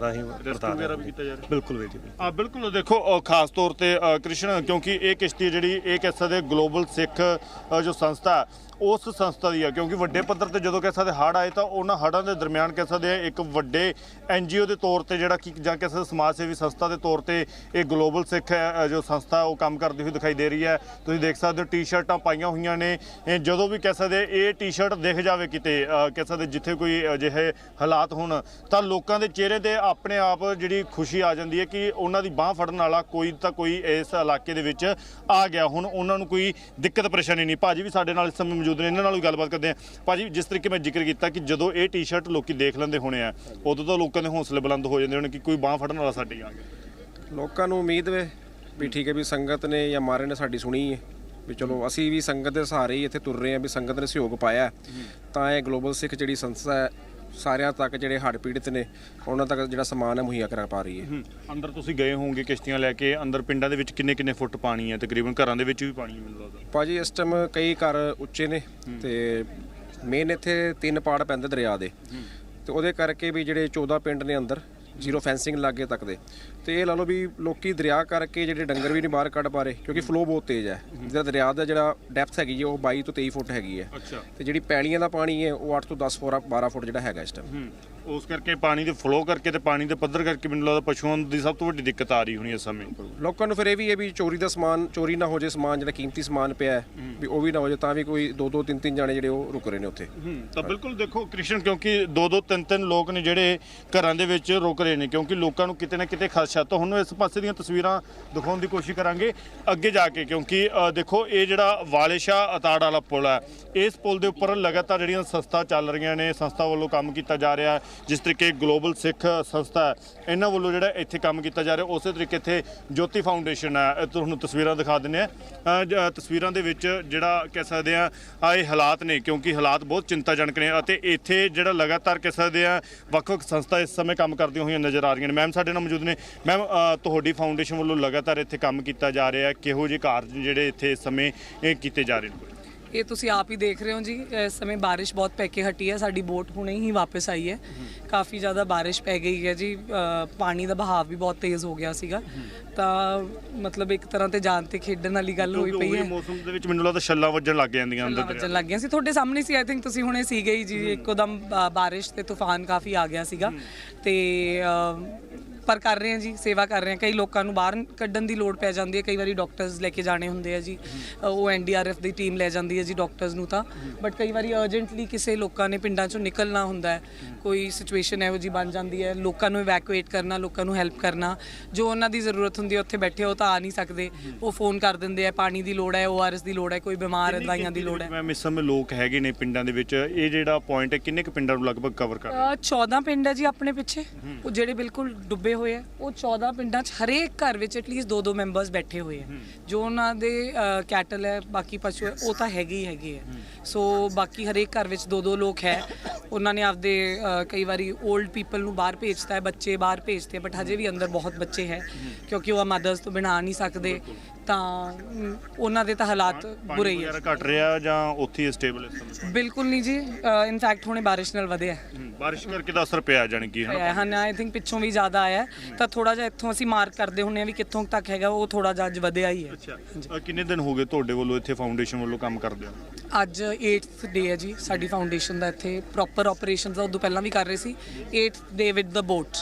ਰਾਹੀਂ ਵਰਤਾ ਵਗੈਰਾ ਵੀ ਕੀਤਾ ਜਾ ਰਿਹਾ। ਬਿਲਕੁਲ ਵੀਰ ਜੀ ਬਿਲਕੁਲ। ਆ ਬਿਲਕੁਲ। ਦੇਖੋ ਅ, ਖਾਸ ਤੌਰ ਤੇ ਅ, ਕ੍ਰਿਸ਼ਨ ਕਿਉਂਕਿ ਇਹ ਕਿਸ਼ਤੀ ਜਿਹੜੀ ਇਹ ਕਹਿ ਸਕਦੇ ਗਲੋਬਲ ਸਿੱਖ ਅ, ਜੋ ਸੰਸਥਾ ਉਸ ਸੰਸਥਾ ਦੀ ਆ, ਕਿਉਂਕਿ ਵੱਡੇ ਪੱਧਰ ਤੇ ਜਦੋਂ ਕਹਿ ਸਕਦੇ ਹੜ ਆਏ ਤਾਂ ਉਹਨਾਂ ਹੜਾਂ ਦੇ ਦਰਮਿਆਨ ਕਹਿ ਸਕਦੇ ਆ ਇੱਕ ਵੱਡੇ ਐਨਜੀਓ ਦੇ ਤੌਰ ਤੇ ਜਿਹੜਾ ਕਿ, ਜਾਂ ਕਹਿ ਸਕਦੇ ਸਮਾਜ ਸੇਵੀ ਸੰਸਥਾ ਦੇ ਤੌਰ ਤੇ ਇਹ ਗਲੋਬਲ ਸਿੱਖ ਜੋ ਸੰਸਥਾ ਉਹ ਕੰਮ ਕਰਦੀ ਹੋਈ ਦਿਖਾਈ ਦੇ ਰਹੀ ਹੈ। ਤੁਸੀਂ ਦੇਖ ਸਕਦੇ ਹੋ ਟੀ-ਸ਼ਰਟਾਂ ਪਾਈਆਂ ਹੋਈਆਂ ਨੇ। ਜਦੋਂ ਵੀ ਕਹਿ ਸਕਦੇ ਇਹ ਟੀ-ਸ਼ਰਟ ਦਿਖ ਜਾਵੇ ਕਿਤੇ ਕਹਿ ਸਕਦੇ ਜਿੱਥੇ ਕੋਈ ਅਜਿਹੇ ਹਾਲਾਤ ਹੋਣ, ਤਾਂ ਲੋਕਾਂ ਦੇ ਚਿਹਰੇ ਤੇ ਆਪਣੇ ਆਪ ਜਿਹੜੀ ਖੁਸ਼ੀ ਆ ਜਾਂਦੀ ਹੈ ਕਿ ਉਹਨਾਂ ਦੀ ਬਾਹ ਫੜਨ ਵਾਲਾ ਕੋਈ ਤਾਂ ਕੋਈ ਇਸ ਇਲਾਕੇ ਦੇ ਵਿੱਚ ਆ ਗਿਆ। ਹੁਣ ਉਹਨਾਂ ਨੂੰ ਕੋਈ ਦਿੱਕਤ ਪਰੇਸ਼ਾਨੀ ਨਹੀਂ। ਭਾਜੀ ਵੀ ਸਾਡੇ ਨਾਲ ਇਸ ਸਮੇਂ ਮੌਜੂਦ ਨੇ, ਇਹਨਾਂ ਨਾਲ ਵੀ ਗੱਲਬਾਤ ਕਰਦੇ ਆ ਭਾਜੀ, ਜਿਸ ਤਰੀਕੇ ਮੈਂ ਜ਼ਿਕਰ ਕੀਤਾ ਕਿ ਜਦੋਂ ਇਹ ਟੀ-ਸ਼ਰਟ ਲੋਕੀ ਦੇਖ ਲੈਂਦੇ ਹੋਣੇ ਆ, ਉਦੋਂ ਤਾਂ ਲੋਕਾਂ ਦੇ ਹੌਸਲੇ ਬੁਲੰਦ ਹੋ ਜਾਂਦੇ ਹੋਣੇ ਕਿ ਕੋਈ ਬਾਹ ਫੜਨ ਵਾਲਾ ਸਾਡੇ ਹੀ ਆ ਗਿਆ। ਲੋਕਾਂ ਨੂੰ ਉਮੀਦ ਵੇ ਵੀ ਠੀਕ ਹੈ ਵੀ ਸੰਗਤ ਨੇ ਜਾਂ ਮਾਰੇ ਨੇ ਸਾਡੀ ਸੁਣੀ ਹੈ ਵੀ ਚਲੋ ਅਸੀਂ ਵੀ ਸੰਗਤ ਦੇ ਸਹਾਰੇ ਹੀ ਇੱਥੇ ਤੁਰ ਰਹੇ ਹਾਂ, ਵੀ ਸੰਗਤ ਨੇ ਸਹਿਯੋਗ ਪਾਇਆ। ਤਾਂ ਇਹ ਗਲੋਬਲ ਸਿੱਖ ਜਿਹੜੀ ਸੰਸਥਾ ਹੈ ਸਾਰਿਆਂ ਤੱਕ ਜਿਹੜੇ ਹੜ੍ਹ ਪੀੜਤ ਨੇ ਉਹਨਾਂ ਤੱਕ ਜਿਹੜਾ ਸਮਾਨ ਹੈ ਮੁਹੱਈਆ ਕਰਾ ਪਾ ਰਹੀ ਹੈ। ਅੰਦਰ ਤੁਸੀਂ ਗਏ ਹੋਵੋਗੇ ਕਿਸ਼ਤੀਆਂ ਲੈ ਕੇ ਅੰਦਰ ਪਿੰਡਾਂ ਦੇ ਵਿੱਚ ਕਿੰਨੇ ਕਿੰਨੇ ਫੁੱਟ ਪਾਣੀ ਹੈ? ਤਕਰੀਬਨ ਘਰਾਂ ਦੇ ਵਿੱਚ ਵੀ ਪਾਣੀ ਮੈਨੂੰ ਲੱਗਦਾ। ਭਾਜੀ ਇਸ ਟਾਈਮ ਕਈ ਘਰ ਉੱਚੇ ਨੇ ਤੇ ਮੇਨ ਇੱਥੇ ਤਿੰਨ ਪਾੜ ਪੈਂਦੇ ਦਰਿਆ ਦੇ। ਤੇ ਉਹਦੇ ਕਰਕੇ ਵੀ ਜਿਹੜੇ 14 ਪਿੰਡ ਨੇ ਅੰਦਰ ਜ਼ੀਰੋ ਫੈਂਸਿੰਗ ਲਾਗੇ ਤੱਕ ਦੇ। ਤੇ ਇਹ ਲਾ ਲਓ ਵੀ ਲੋਕੀ ਦਰਿਆ ਕਰਕੇ ਜਿਹੜੇ ਡੰਗਰ ਵੀ ਨਹੀਂ ਬਾਹਰ ਕੱਢ ਪਾ ਰਹੇ ਕਿਉਂਕਿ ਫਲੋ ਬਹੁਤ ਤੇਜ਼ ਹੈ। ਜਿਹੜਾ ਦਰਿਆ ਦਾ ਜਿਹੜਾ ਡੈਪਥ ਹੈਗੀ ਹੈ ਉਹ 22 ਤੋਂ 23 ਫੁੱਟ ਹੈਗੀ ਹੈ। ਅੱਛਾ। ਤੇ ਜਿਹੜੀ ਪੈਲੀਆਂ ਦਾ ਪਾਣੀ ਹੈ ਉਹ 8 ਤੋਂ 10 ਫੁੱਟ 12 ਫੁੱਟ ਜਿਹੜਾ ਹੈਗਾ ਇਸ ਟਾਈਮ ਹੂੰ। ਉਸ ਕਰਕੇ ਪਾਣੀ ਦੇ ਫਲੋ ਕਰਕੇ ਤੇ ਪਾਣੀ ਦੇ ਪੱਧਰ ਕਰਕੇ ਮੈਨੂੰ ਲੱਗਦਾ ਪਸ਼ੂਆਂ ਦੀ ਸਭ ਤੋਂ ਵੱਡੀ ਦਿੱਕਤ ਆ ਰਹੀ ਹੋਣੀ ਇਸ ਸਮੇਂ। ਲੋਕਾਂ ਨੂੰ ਫਿਰ ਇਹ ਵੀ ਹੈ ਵੀ ਚੋਰੀ ਦਾ ਸਮਾਨ ਚੋਰੀ ਨਾ ਹੋ ਜੇ ਸਮਾਨ ਜਿਹੜਾ ਕੀਮਤੀ ਸਮਾਨ ਪਿਆ ਹੈ ਵੀ ਉਹ ਵੀ ਨਾ ਹੋ ਜੇ ਤਾਂ ਵੀ ਕੋਈ ਦੋ ਦੋ ਤਿੰਨ ਤਿੰਨ ਜਾਣੇ ਜਿਹੜੇ ਉਹ ਰੁਕ ਰਹੇ ਨੇ ਉੱਥੇ। ਤਾਂ ਬਿਲਕੁਲ ਦੇਖੋ ਕ੍ਰਿਸ਼ਨ ਕਿਉਂਕਿ ਦੋ ਦੋ ਤਿੰਨ ਤਿੰਨ ਲੋਕ ਨੇ ਜਿਹੜੇ ਘਰਾਂ ਦੇ ਵਿੱਚ ਰੁਕ ਰਹੇ ਨੇ ਕਿਉਂਕਿ ਲੋਕਾਂ ਨੂੰ ਕਿਤੇ ਨਾ ਕਿਤੇ ਖਦਸ਼ਾ ਅੱਛਾ ਤੁਹਾਨੂੰ ਇਸ ਪਾਸੇ ਦੀਆਂ ਤਸਵੀਰਾਂ ਦਿਖਾਉਣ ਦੀ ਕੋਸ਼ਿਸ਼ ਕਰਾਂਗੇ। ਅੱਗੇ ਜਾ ਕੇ ਕਿਉਂਕਿ ਦੇਖੋ ਇਹ ਜਿਹੜਾ ਵਾਲੇਸ਼ਾ ਅਤਾੜ ਵਾਲਾ ਪੁਲ ਹੈ ਇਸ ਪੁਲ ਦੇ ਉੱਪਰ ਲਗਾਤਾਰ ਜਿਹੜੀਆਂ ਸੰਸਥਾ ਚੱਲ ਰਹੀਆਂ ਨੇ ਸੰਸਥਾ ਵੱਲੋਂ ਕੰਮ ਕੀਤਾ ਜਾ ਰਿਹਾ ਜਿਸ ਤਰੀਕੇ ਗਲੋਬਲ ਸਿੱਖ ਸੰਸਥਾ ਹੈ, ਇਹਨਾਂ ਵੱਲੋਂ ਜਿਹੜਾ ਇੱਥੇ ਕੰਮ ਕੀਤਾ ਜਾ ਰਿਹਾ ਉਸੇ ਤਰੀਕੇ ਇੱਥੇ ਜੋਤੀ ਫਾਊਂਡੇਸ਼ਨ ਹੈ। ਤੁਹਾਨੂੰ ਤਸਵੀਰਾਂ ਦਿਖਾ ਦਿੰਦੇ ਆ ਤਸਵੀਰਾਂ ਦੇ ਵਿੱਚ ਜਿਹੜਾ ਕਹਿ ਸਕਦੇ ਆ ਆ ਇਹ ਹਾਲਾਤ ਨੇ ਕਿਉਂਕਿ ਹਾਲਾਤ ਬਹੁਤ ਚਿੰਤਾਜਨਕ ਨੇ ਅਤੇ ਇੱਥੇ ਜਿਹੜਾ ਲਗਾਤਾਰ ਕਹਿ ਸਕਦੇ ਆ ਵੱਖ-ਵੱਖ ਸੰਸਥਾ ਇਸ ਸਮੇਂ ਕੰਮ ਕਰਦੀਆਂ ਹੋਈਆਂ ਨਜ਼ਰ ਆ ਰਹੀਆਂ ਨੇ। ਮੈਮ ਸਾਡੇ ਨਾਲ ਮੌਜੂਦ ਨੇ ਮੈਮ ਤੁਹਾਡੀ ਫਾਊਂਡੇਸ਼ਨ ਵੱਲੋਂ ਲਗਾਤਾਰ ਇੱਥੇ ਕੰਮ ਕੀਤਾ ਜਾ ਰਿਹਾ ਹੈ। ਕਿਹੋ ਜਿਹੇ ਕਾਰਜ ਜਿਹੜੇ ਇੱਥੇ ਇਸ ਸਮੇਂ ਇਹ ਕੀਤੇ ਜਾ ਰਹੇ ਨੇ? ਇਹ ਤੁਸੀਂ ਆਪ ਹੀ ਦੇਖ ਰਹੇ ਹੋ ਜੀ ਇਸ ਸਮੇਂ ਬਾਰਿਸ਼ ਬਹੁਤ ਪੈ ਕੇ ਹਟੀ ਹੈ। ਸਾਡੀ ਬੋਟ ਹੁਣੇ ਹੀ ਵਾਪਸ ਆਈ ਹੈ। ਕਾਫੀ ਜ਼ਿਆਦਾ ਬਾਰਿਸ਼ ਪੈ ਗਈ ਹੈ ਜੀ। ਪਾਣੀ ਦਾ ਬਹਾਵ ਵੀ ਬਹੁਤ ਤੇਜ਼ ਹੋ ਗਿਆ ਸੀਗਾ। ਤਾਂ ਮਤਲਬ ਇੱਕ ਤਰ੍ਹਾਂ ਤੇ ਜਾਨ ਤੇ ਖੇਡਣ ਵਾਲੀ ਗੱਲ ਹੋਈ ਪਈ ਹੈ। ਮੌਸਮ ਦੇ ਵਿੱਚ ਮੈਨੂੰ ਲੱਗਦਾ ਛੱਲਾਂ ਵੱਜਣ ਲੱਗ ਜਾਂਦੀਆਂ ਅੰਦਰ ਵੱਜਣ ਲੱਗ ਗਿਆ ਸੀ। ਤੁਹਾਡੇ ਸਾਹਮਣੇ ਸੀ ਆਈ ਥਿੰਕ ਤੁਸੀਂ ਹੁਣੇ ਸੀਗੇ ਹੀ ਜੀ। ਇੱਕੋਦਮ ਬਾਰਿਸ਼ ਤੇ ਤੂਫਾਨ ਕਾਫੀ ਆ ਗਿਆ ਸੀਗਾ। ਤੇ ਪਰ ਕਰ ਰਹੇ ਹਾਂ ਜੀ ਸੇਵਾ ਕਰ ਰਹੇ ਹਾਂ। ਕਈ ਲੋਕਾਂ ਨੂੰ ਬਾਹਰ ਕੱਢਣ ਦੀ ਲੋੜ ਪੈ ਜਾਂਦੀ ਹੈ ਕਈ ਵਾਰੀ ਡਾਕਟਰਸ ਲੈ ਕੇ ਜਾਣੇ ਹੁੰਦੇ ਆ ਜੀ। ਉਹ ਐਨਡੀਆਰਐਫ ਦੀ ਟੀਮ ਲੈ ਜਾਂਦੀ ਹੈ ਜੀ ਡਾਕਟਰਸ ਨੂੰ ਤਾਂ। ਬਟ ਕਈ ਵਾਰੀ ਅਰਜੈਂਟਲੀ ਕਿਸੇ ਲੋਕਾਂ ਨੇ ਪਿੰਡਾਂ ਚੋਂ ਨਿਕਲਣਾ ਹੁੰਦਾ ਹੈ। ਕੋਈ ਸਿਚੁਏਸ਼ਨ ਇਹੋ ਜੀ ਬਣ ਜਾਂਦੀ ਹੈ ਲੋਕਾਂ ਨੂੰ ਇਵੈਕੂਏਟ ਕਰਨਾ ਲੋਕਾਂ ਨੂੰ ਹੈਲਪ ਕਰਨਾ। ਜੋ ਉਹਨਾਂ ਦੀ ਜ਼ਰੂਰਤ ਹੁੰਦੀ ਹੈ ਉੱਥੇ ਬੈਠੇ ਉਹ ਤਾਂ ਆ ਨਹੀਂ ਸਕਦੇ। ਉਹ ਫੋਨ ਕਰ ਦਿੰਦੇ ਆ ਪਾਣੀ ਦੀ ਲੋੜ ਹੈ ਓਆਰਐਸ ਦੀ ਲੋੜ ਹੈ ਕੋਈ ਬਿਮਾਰ ਹੈ ਦਵਾਈਆਂ ਦੀ ਲੋੜ ਹੈ। ਮੈਮ ਇਸ ਸਮੇਂ ਲੋਕ ਹੈਗੇ ਨੇ ਪਿੰਡਾਂ ਦੇ ਵਿੱਚ? ਇਹ ਜਿਹੜਾ ਪੁਆਇੰਟ ਹੈ ਕਿੰਨੇ ਕੁ ਪਿੰਡਾਂ ਨੂੰ ਲਗਭਗ ਕਵਰ ਕਰ ਰਿਹਾ ਅ, 14 ਪਿੰਡ ਹੈ ਜੀ ਆਪਣੇ ਪਿੱਛੇ। ਉਹ ਜਿਹੜੇ ਬਿਲਕੁਲ ਡੁੱਬੇ ਹੋਏ ਹੋਏ ਆ। ਉਹ 14 ਪਿੰਡਾਂ 'ਚ ਹਰੇਕ ਘਰ ਵਿੱਚ ਐਟਲੀਸਟ ਦੋ ਦੋ ਮੈਂਬਰਸ ਬੈਠੇ ਹੋਏ ਆ। ਜੋ ਉਹਨਾਂ ਦੇ ਕੈਟਲ ਹੈ ਬਾਕੀ ਪਸ਼ੂ ਹੈ ਉਹ ਤਾਂ ਹੈਗੇ ਹੀ ਹੈਗੇ ਆ। ਸੋ ਬਾਕੀ ਹਰੇਕ ਘਰ ਵਿੱਚ ਦੋ ਦੋ ਲੋਕ ਹੈ। ਉਹਨਾਂ ਨੇ ਆਪਦੇ ਕਈ ਵਾਰੀ 올ਡ ਪੀਪਲ ਨੂੰ ਬਾਹਰ ਭੇਜਤਾ ਹੈ ਬੱਚੇ ਬਾਹਰ ਭੇਜਤੇ ਬਟ ਹਜੇ ਵੀ ਅੰਦਰ ਬਹੁਤ ਬੱਚੇ ਹੈ। ਕਿਉਂਕਿ ਉਹ ਮਦਰਸ ਤੋਂ ਬਿਨਾਂ ਨਹੀਂ ਸਕਦੇ। ਤਾਂ ਉਹਨਾਂ ਦੇ ਤਾਂ ਹਾਲਾਤ ਬੁਰੇ ਹੀ ਵਗੈਰਾ ਘਟ ਰਿਹਾ ਜਾਂ ਉੱਥੇ ਹੀ ਸਟੇਬਲ ਇਸ ਸਮੇਂ? ਬਿਲਕੁਲ ਨਹੀਂ ਜੀ। ਇਨਫੈਕਟ ਹੁਣੇ ਬਾਰਿਸ਼ ਨਾਲ ਵਧਿਆ। ਬਾਰਿਸ਼ ਕਰਕੇ ਦਾ ਅਸਰ ਪਿਆ ਜਾਣੀ ਕਿ ਹਨਾ? ਆਇਆ ਹਨ ਆਈ ਥਿੰਕ ਪਿੱਛੋਂ ਵੀ ਜ਼ਿਆਦਾ ਆਇਆ। ਹੈ। ਤਾਂ ਥੋੜਾ ਜਿਹਾ ਇੱਥੋਂ ਅਸੀਂ ਮਾਰਕ ਕਰਦੇ ਹੁੰਨੇ ਆ ਵੀ ਕਿੱਥੋਂ ਤੱਕ ਹੈਗਾ ਉਹ ਥੋੜਾ ਜਿਹਾ ਅੱਜ ਵਧਿਆ ਹੀ ਹੈ। ਅੱਛਾ। ਅ, ਕਿੰਨੇ ਦਿਨ ਹੋ ਗਏ ਤੁਹਾਡੇ ਵੱਲੋਂ ਇੱਥੇ ਫਾਊਂਡੇਸ਼ਨ ਵੱਲੋਂ ਕੰਮ ਕਰਦੇ ਹੋ ਅੱਜ 8th ਡੇ ਹੈ ਜੀ ਸਾਡੀ ਫਾਊਂਡੇਸ਼ਨ ਦਾ ਇੱਥੇ ਪ੍ਰੋਪਰ ਆਪਰੇਸ਼ਨਸ ਦਾ ਉਦੋਂ ਪਹਿਲਾਂ ਵੀ ਕਰ ਰਹੇ ਸੀ। 8th day with the boat